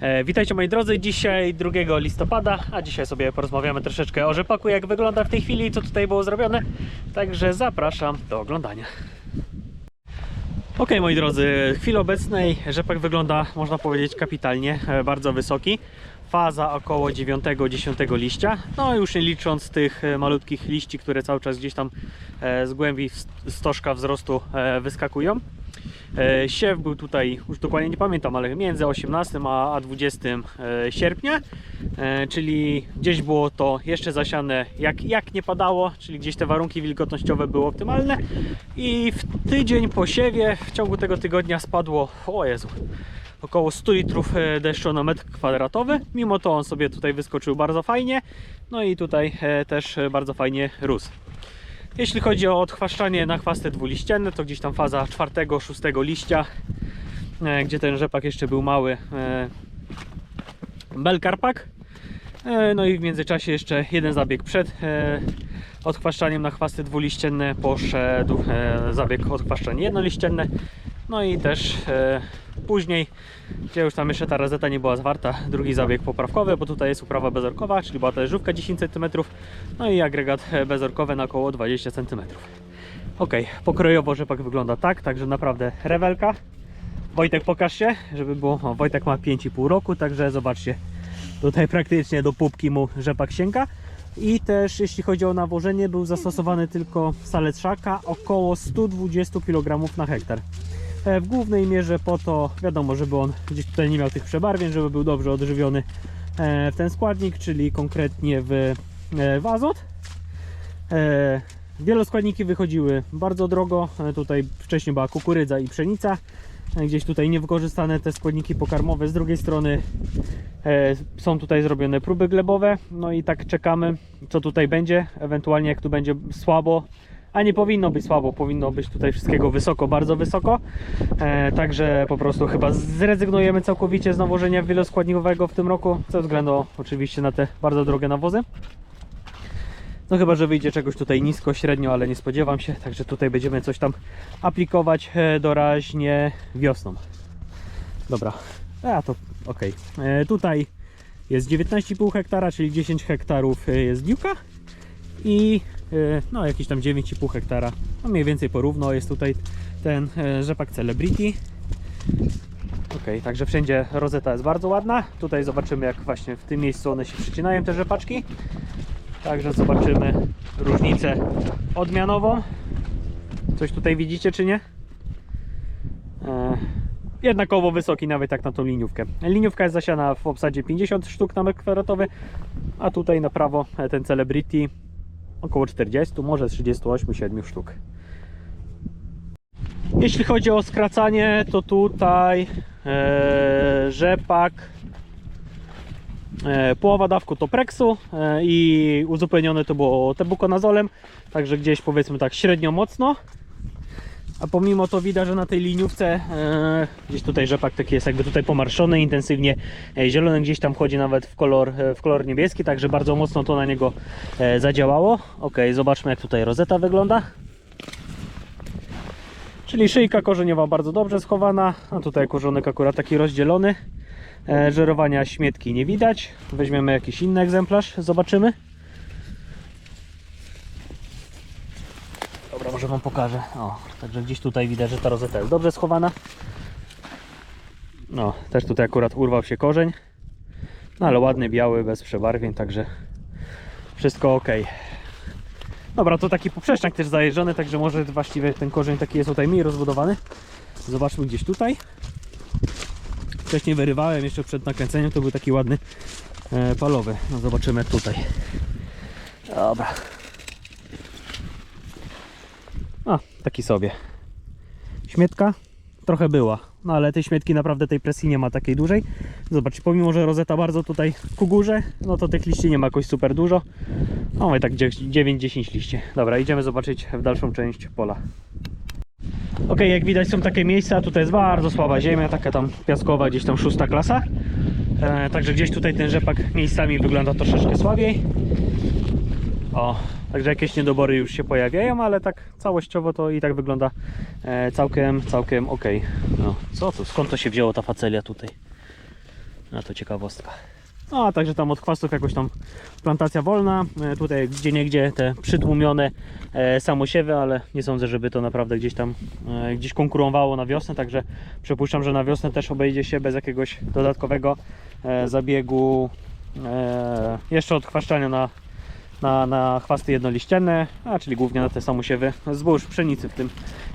E, witajcie moi drodzy, dzisiaj 2 listopada, a dzisiaj sobie porozmawiamy troszeczkę o rzepaku, jak wygląda w tej chwili i co tutaj było zrobione. Także zapraszam do oglądania. Ok, moi drodzy, w chwili obecnej rzepak wygląda, można powiedzieć, kapitalnie, e, bardzo wysoki. Faza około 9-10 liścia, no już nie licząc tych e, malutkich liści, które cały czas gdzieś tam z głębi stożka wzrostu wyskakują. E, Siew był tutaj, już dokładnie nie pamiętam, ale między 18 a a 20 e, sierpnia, e, czyli gdzieś było to jeszcze zasiane jak, jak nie padało, czyli gdzieś te warunki wilgotnościowe były optymalne i w tydzień po siewie w ciągu tego tygodnia spadło, o Jezu, około 100 litrów deszczu na metr kwadratowy. Mimo to on sobie tutaj wyskoczył bardzo fajnie, no i tutaj też bardzo fajnie rósł. Jeśli chodzi o odchwaszczanie na chwasty dwuliścienne, to gdzieś tam faza czwartego, szóstego liścia, e, gdzie ten rzepak jeszcze był mały, e, belkarpak. E, No i w międzyczasie jeszcze jeden zabieg przed odchwaszczaniem na chwasty dwuliścienne poszedł zabieg odchwaszczanie jednoliścienne. No i też e, później, gdzie już tam jeszcze ta rozeta nie była zwarta, drugi zabieg poprawkowy, bo tutaj jest uprawa bezorkowa, czyli była talerzówka 10 cm, no i agregat e, bezorkowy na około 20 cm. Ok, pokrojowo rzepak wygląda tak, także naprawdę rewelka. Wojtek pokaż się, żeby było, o, Wojtek ma 5,5 roku, także zobaczcie, tutaj praktycznie do pupki mu rzepak sięga. I też jeśli chodzi o nawożenie, był zastosowany tylko salec szaka, około 120 kg na hektar. E, W głównej mierze po to, wiadomo, żeby on gdzieś tutaj nie miał tych przebarwień, żeby był dobrze odżywiony e, w ten składnik, czyli konkretnie w, e, w azot. Wieloskładniki wychodziły bardzo drogo. Tutaj wcześniej była kukurydza i pszenica. Gdzieś tutaj niewykorzystane te składniki pokarmowe. Z drugiej strony są tutaj zrobione próby glebowe. No i tak czekamy, co tutaj będzie. Ewentualnie jak tu będzie słabo, a nie powinno być słabo, powinno być tutaj wszystkiego wysoko, bardzo wysoko. E, także po prostu chyba zrezygnujemy całkowicie z nawożenia wieloskładnikowego w tym roku, ze względu oczywiście na te bardzo drogie nawozy. No chyba, że wyjdzie czegoś tutaj nisko, średnio, ale nie spodziewam się, także tutaj będziemy coś tam aplikować e, doraźnie wiosną. Dobra, a to ok. E, tutaj jest 19,5 hektara, czyli 10 hektarów e, jest diuka i no jakieś tam 9,5 hektara, no mniej więcej porówno jest tutaj ten e, rzepak Celebrity. Ok, także wszędzie rozeta jest bardzo ładna. Tutaj zobaczymy jak właśnie w tym miejscu one się przycinają te rzepaczki. Także zobaczymy różnicę odmianową. Coś tutaj widzicie czy nie? E, jednakowo wysoki nawet jak na tą liniówkę. Liniówka jest zasiana w obsadzie 50 sztuk na metr kwadratowy, a tutaj na prawo e, ten Celebrity około 40, może 38-7 sztuk. Jeśli chodzi o skracanie, to tutaj e, rzepak E, Połowa dawku to Prexu e, i uzupełnione to było tebukonazolem, także gdzieś powiedzmy tak średnio mocno. A pomimo to widać, że na tej liniówce e, gdzieś tutaj rzepak taki jest jakby tutaj pomarszczony, intensywnie e, zielony, gdzieś tam chodzi nawet w kolor, e, w kolor niebieski, także bardzo mocno to na niego e, zadziałało. Ok, zobaczmy jak tutaj rozeta wygląda. Czyli szyjka korzeniowa bardzo dobrze schowana, a tutaj korzonek akurat taki rozdzielony. E, żerowania śmietki nie widać. Weźmiemy jakiś inny egzemplarz, zobaczymy. Dobra, może Wam pokażę. O, także gdzieś tutaj widać, że ta rozeta jest dobrze schowana. No, też tutaj akurat urwał się korzeń. No ale ładny, biały, bez przebarwień, także wszystko ok. Dobra, to taki poprzeczniak też zajeżdżony, także może właściwie ten korzeń taki jest tutaj mniej rozbudowany. Zobaczmy gdzieś tutaj. Wcześniej wyrywałem jeszcze przed nakręceniem, to był taki ładny e, palowy. No zobaczymy tutaj. Dobra. A, taki sobie. Śmietka trochę była, no ale tej śmietki naprawdę tej presji nie ma takiej dużej. Zobacz, pomimo że rozeta bardzo tutaj ku górze, no to tych liści nie ma jakoś super dużo. No mamy tak 9-10 liści. Dobra, idziemy zobaczyć w dalszą część pola. Ok, jak widać są takie miejsca, tutaj jest bardzo słaba ziemia, taka tam piaskowa, gdzieś tam szósta klasa. E, także gdzieś tutaj ten rzepak miejscami wygląda troszeczkę słabiej. O, także jakieś niedobory już się pojawiają, ale tak całościowo to i tak wygląda e, całkiem, całkiem ok. No, co tu, skąd to się wzięło ta facelia tutaj? A to ciekawostka. No, a także tam od chwastów jakoś tam plantacja wolna. E, Tutaj gdzie niegdzie te przytłumione e, samosiewy, ale nie sądzę, żeby to naprawdę gdzieś tam gdzieś konkurowało na wiosnę, także przypuszczam, że na wiosnę też obejdzie się bez jakiegoś dodatkowego zabiegu jeszcze odchwaszczania na, na, na chwasty jednoliścienne, a czyli głównie na te samosiewy zbóż pszenicy w tym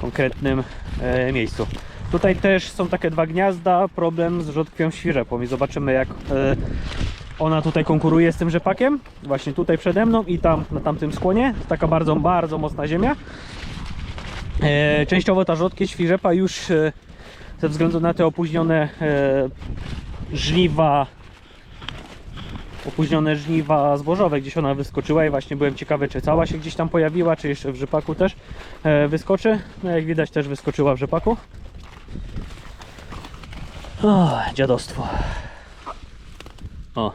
konkretnym e, miejscu. Tutaj też są takie dwa gniazda, problem z rzodkwią świrzepą i zobaczymy jak e, ona tutaj konkuruje z tym rzepakiem. Właśnie tutaj przede mną i tam na tamtym skłonie. Taka bardzo, bardzo mocna ziemia. E, częściowo ta rzodkieś świrzepa już e, ze względu na te opóźnione e, opóźnione żniwa zbożowe, gdzieś ona wyskoczyła i właśnie byłem ciekawy, czy cała się gdzieś tam pojawiła, czy jeszcze w rzepaku też e, wyskoczy. No jak widać też wyskoczyła w rzepaku. O, dziadostwo. O.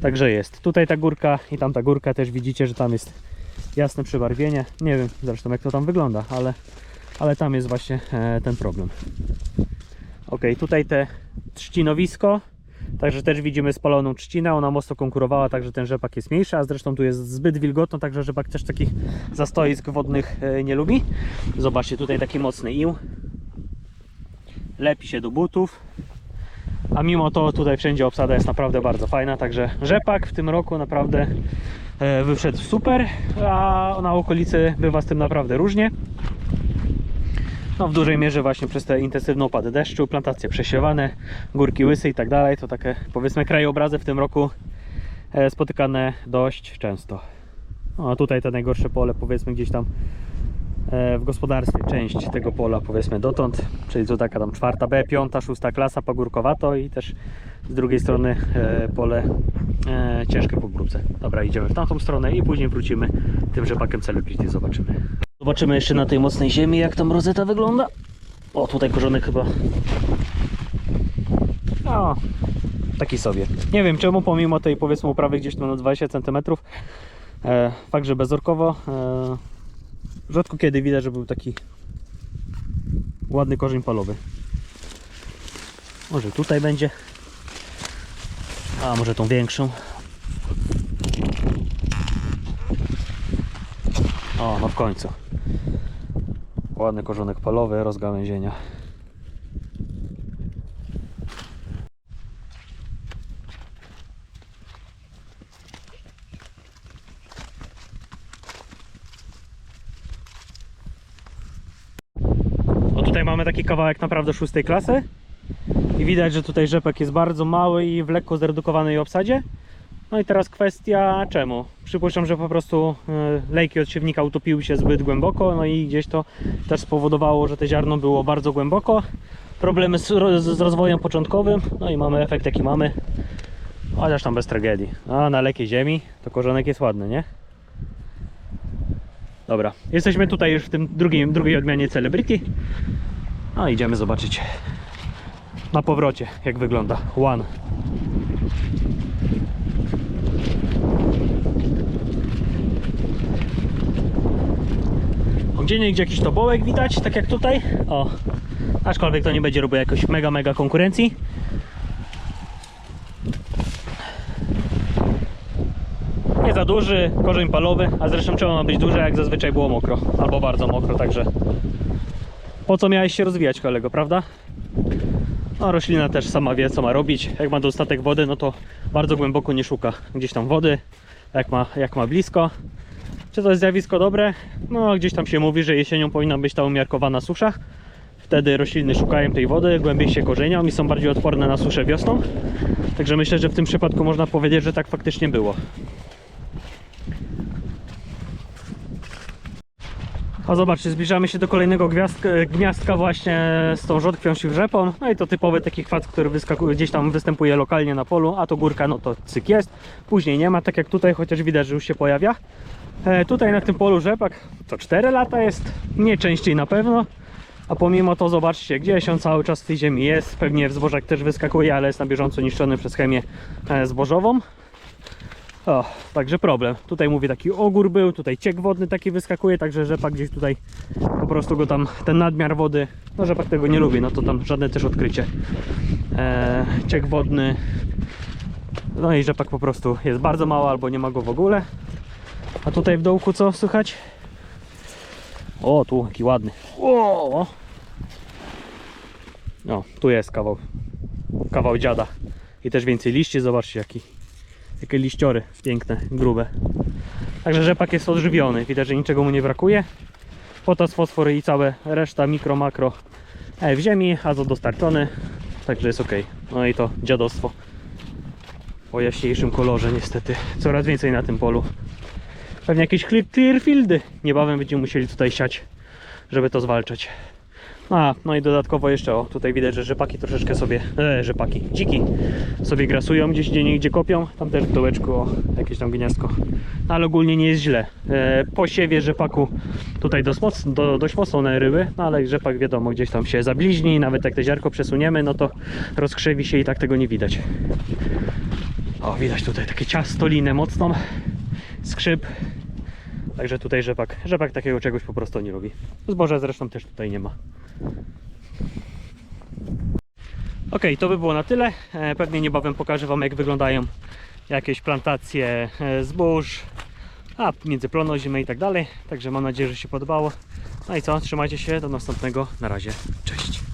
Także jest. Tutaj ta górka i tamta górka też widzicie, że tam jest jasne przybarwienie. Nie wiem zresztą jak to tam wygląda, ale, ale tam jest właśnie e, ten problem. Ok, tutaj te trzcinowisko. Także też widzimy spaloną trzcinę, ona mocno konkurowała, także ten rzepak jest mniejszy, a zresztą tu jest zbyt wilgotno, także rzepak też takich zastoisk wodnych e, nie lubi. Zobaczcie, tutaj taki mocny ił. Lepi się do butów. A mimo to tutaj wszędzie obsada jest naprawdę bardzo fajna, także rzepak w tym roku naprawdę e, wyszedł super, a na okolicy bywa z tym naprawdę różnie. No w dużej mierze właśnie przez te intensywne opady deszczu, plantacje przesiewane, górki łysy i tak dalej, to takie powiedzmy krajobrazy w tym roku e, spotykane dość często. No a tutaj to najgorsze pole powiedzmy gdzieś tam e, w gospodarstwie, część tego pola powiedzmy dotąd, czyli to taka tam czwarta B, piąta, szósta klasa pagórkowato i też z drugiej strony e, pole ciężkie po grubce. Dobra, idziemy w tamtą stronę i później wrócimy tym rzepakiem Celebrity, zobaczymy. Zobaczymy jeszcze na tej mocnej ziemi jak tam rozeta wygląda. O, tutaj korzonek chyba. O, taki sobie. Nie wiem czemu, pomimo tej powiedzmy uprawy gdzieś tam na 20 cm, e, fakt, że bezorkowo, e, rzadko kiedy widać, że był taki ładny korzeń palowy. Może tutaj będzie. A może tą większą. O, no w końcu. Ładny korzonek palowy, rozgałęzienia. O tutaj mamy taki kawałek naprawdę szóstej klasy. I widać, że tutaj rzepek jest bardzo mały i w lekko zredukowanej obsadzie. No i teraz kwestia czemu? Przypuszczam, że po prostu e, lejki od siewnika utopiły się zbyt głęboko, no i gdzieś to też spowodowało, że te ziarno było bardzo głęboko. Problemy z, z rozwojem początkowym, no i mamy efekt jaki mamy. Chociaż tam bez tragedii. A na lekkiej ziemi to korzonek jest ładny, nie? Dobra, jesteśmy tutaj już w tym drugim, drugiej odmianie Celebrity. No idziemy zobaczyć na powrocie jak wygląda One. Gdzie nie gdzie jakiś tobołek widać, tak jak tutaj. O, aczkolwiek to nie będzie robił jakoś mega, mega konkurencji. Nie za duży, korzeń palowy, a zresztą czemu ma być duży, jak zazwyczaj było mokro, albo bardzo mokro, także po co miałeś się rozwijać kolego, prawda? No roślina też sama wie co ma robić, jak ma dostatek wody, no to bardzo głęboko nie szuka gdzieś tam wody, jak ma, jak ma blisko. Czy to jest zjawisko dobre? No gdzieś tam się mówi, że jesienią powinna być ta umiarkowana susza. Wtedy rośliny szukają tej wody, głębiej się korzenią i są bardziej odporne na suszę wiosną. Także myślę, że w tym przypadku można powiedzieć, że tak faktycznie było. O zobaczcie, zbliżamy się do kolejnego gwiazdka, gniazdka właśnie z tą rzodkwią siwrzepą. No i to typowy taki chwat, który gdzieś tam występuje lokalnie na polu, a to górka, no to cyk jest. Później nie ma, tak jak tutaj, chociaż widać, że już się pojawia. E, tutaj na tym polu rzepak to 4 lata jest, nie częściej na pewno. A pomimo to zobaczcie, gdzieś on cały czas w tej ziemi jest. Pewnie w zbożach też wyskakuje, ale jest na bieżąco niszczony przez chemię e, zbożową. O, także problem. Tutaj mówię taki ogór był, tutaj ciek wodny taki wyskakuje, także rzepak gdzieś tutaj po prostu go tam, ten nadmiar wody, no rzepak tego nie lubi, no to tam żadne też odkrycie. Eee, ciek wodny, no i rzepak po prostu jest bardzo mały albo nie ma go w ogóle. A tutaj w dołku co słychać? O, tu jaki ładny. O! No, tu jest kawał, kawał dziada. I też więcej liści, zobaczcie jaki, jakie liściory piękne, grube. Także rzepak jest odżywiony, widać, że niczego mu nie brakuje. Potas, fosfor i całe reszta mikro, makro e, w ziemi, azot dostarczony, także jest ok. No i to dziadostwo o jaśniejszym kolorze niestety. Coraz więcej na tym polu. Pewnie jakieś clear- clearfieldy niebawem będziemy musieli tutaj siać, żeby to zwalczać. A, no i dodatkowo jeszcze, o, tutaj widać, że rzepaki troszeczkę sobie, e, rzepaki, dziki sobie grasują, gdzieś gdzie niegdzie kopią. Tam też w dołeczku, o, jakieś tam gniazdko. No, ale ogólnie nie jest źle. E, po siewie rzepaku tutaj dość mocno, do, dość mocno ryby, no ale rzepak wiadomo, gdzieś tam się zabliźni, nawet jak te ziarko przesuniemy, no to rozkrzewi się i tak tego nie widać. O, widać tutaj takie ciastolinę mocną, skrzyp. Także tutaj rzepak, rzepak takiego czegoś po prostu nie lubi. Zboża zresztą też tutaj nie ma. Ok, to by było na tyle. E, Pewnie niebawem pokażę Wam jak wyglądają jakieś plantacje e, zbóż, a między plonozimę i tak dalej. Także mam nadzieję, że się podobało. No i co, trzymajcie się, do następnego. Na razie, cześć.